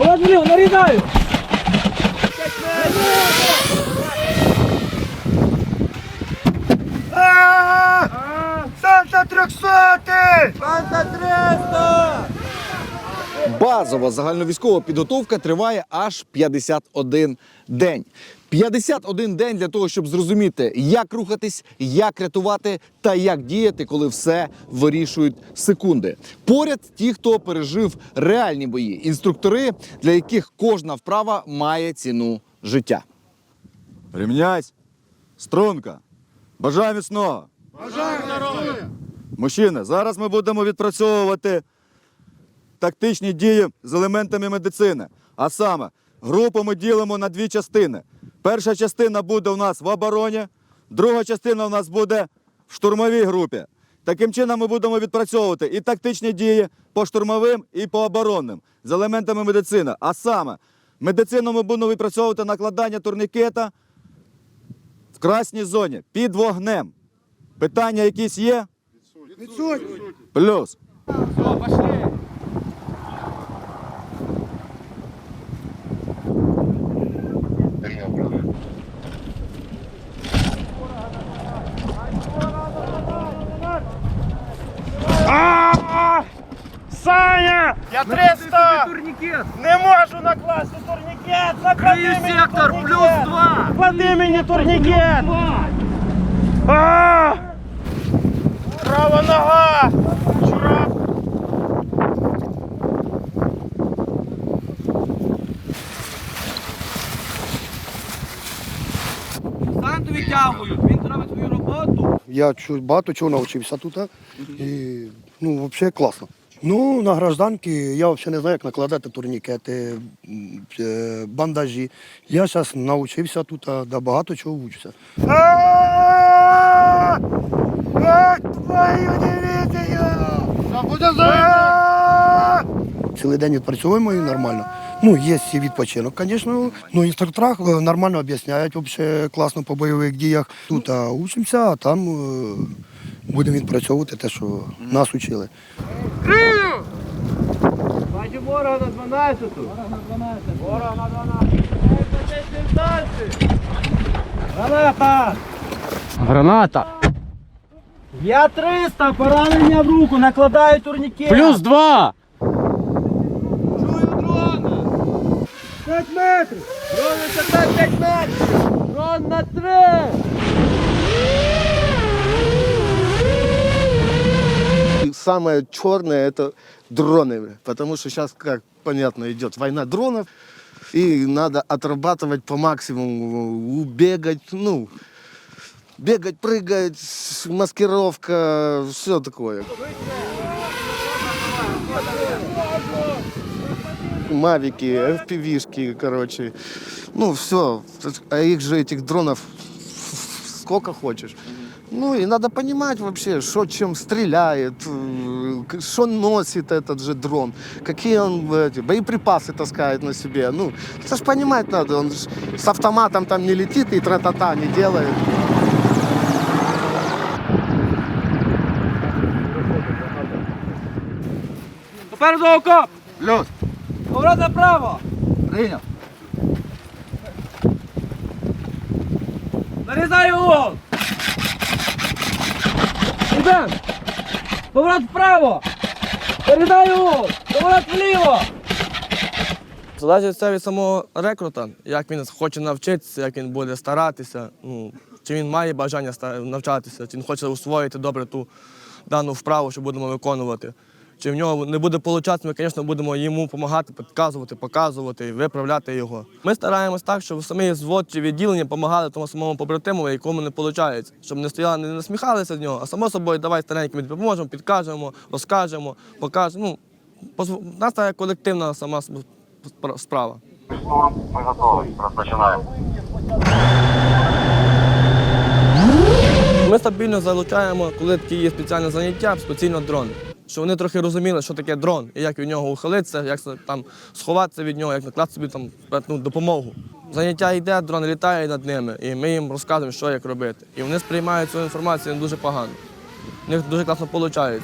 Вліво, нарізаю! Санта трьохсоти! Базова загальновійськова підготовка триває аж 51 день. 51 день для того, щоб зрозуміти, як рухатись, як рятувати та як діяти, коли все вирішують секунди. Поряд ті, хто пережив реальні бої, інструктори, для яких кожна вправа має ціну життя. Рівняйсь! Струнка! Бажаю міцного! Бажаю здоров'я! Мужчини, зараз ми будемо відпрацьовувати тактичні дії з елементами медицини. А саме, групу ми ділимо на дві частини. Перша частина буде у нас в обороні, друга частина у нас буде в штурмовій групі. Таким чином ми будемо відпрацьовувати і тактичні дії по штурмовим і по оборонним з елементами медицини. А саме, медицину ми будемо відпрацьовувати накладання турнікета в красній зоні під вогнем. Питання якісь є? Плюс. Саня! Я 300! Турнікет! Не можу накласти турнікет! Наклади Плюс мені сектор, турнікет! плюс два! Клади мені турнікет! А! Права нога! Чурак! Санту відтягують, він робить свою роботу. Я чу- багато чого навчився тут. а. І ну, взагалі класно. Ну, на гражданки я взагалі не знаю, як накладати турнікети, е, бандажі. Я зараз навчився тут, а, да багато чого вчуся. Цілий день відпрацьовуємо і нормально. Ну, є і відпочинок, звісно. Ну, інструктора е, нормально об'ясняють, взагалі класно по бойових діях. Тут а, учимося, а там е, будемо відпрацьовувати те, що нас учили. Бачу ворога на 12. Ворога на 12. Ворога на 12. Граната! Граната. Я 300, поранення в руку, накладаю турнікет. Плюс два. 5 метрів! Дрон на 5 метрів. Дрон на 3. Самое черное это дроны, потому что сейчас, как понятно, идет война дронов, и надо отрабатывать по максимуму, убегать, ну, бегать, прыгать, маскировка, все такое. Мавики, FPV-шки, короче, ну все, а их же этих дронов сколько хочешь. Ну и надо понимать вообще, что чем стреляет, э, что носит этот же дрон, какие он эти, боеприпасы таскает на себе. Ну, это ж понимать надо, он ж с автоматом там не летит и тра-та-та не делает. Попереду окоп. Плюс. Поворот направо. Прийняв. Нарізаю угол. Ідем. Поворот вправо. Нарізаю угол. Поворот вліво. Залежить це від самого рекрута, як він хоче навчитися, як він буде старатися, ну, чи він має бажання навчатися, чи він хоче усвоїти добре ту дану вправу, що будемо виконувати. Чи в нього не буде получатися, ми, звісно, будемо йому допомагати, підказувати, показувати виправляти його. Ми стараємось так, щоб самі звод чи відділення допомагали тому самому побратиму, якому не виходить, щоб не стояли, не насміхалися з нього, а само собою давай старенько допоможемо, підкажемо, розкажемо, покажемо. Ну, у нас така колективна сама справа. Ми готові. Розпочинаємо. Ми стабільно залучаємо, коли такі є спеціальні заняття, спеціально дрон. Щоб вони трохи розуміли, що таке дрон, і як від нього ухилитися, як там сховатися від нього, як накласти собі там ну, допомогу. Заняття йде, дрон літає над ними, і ми їм розказуємо, що як робити. І вони сприймають цю інформацію дуже погано. У них дуже класно виходить.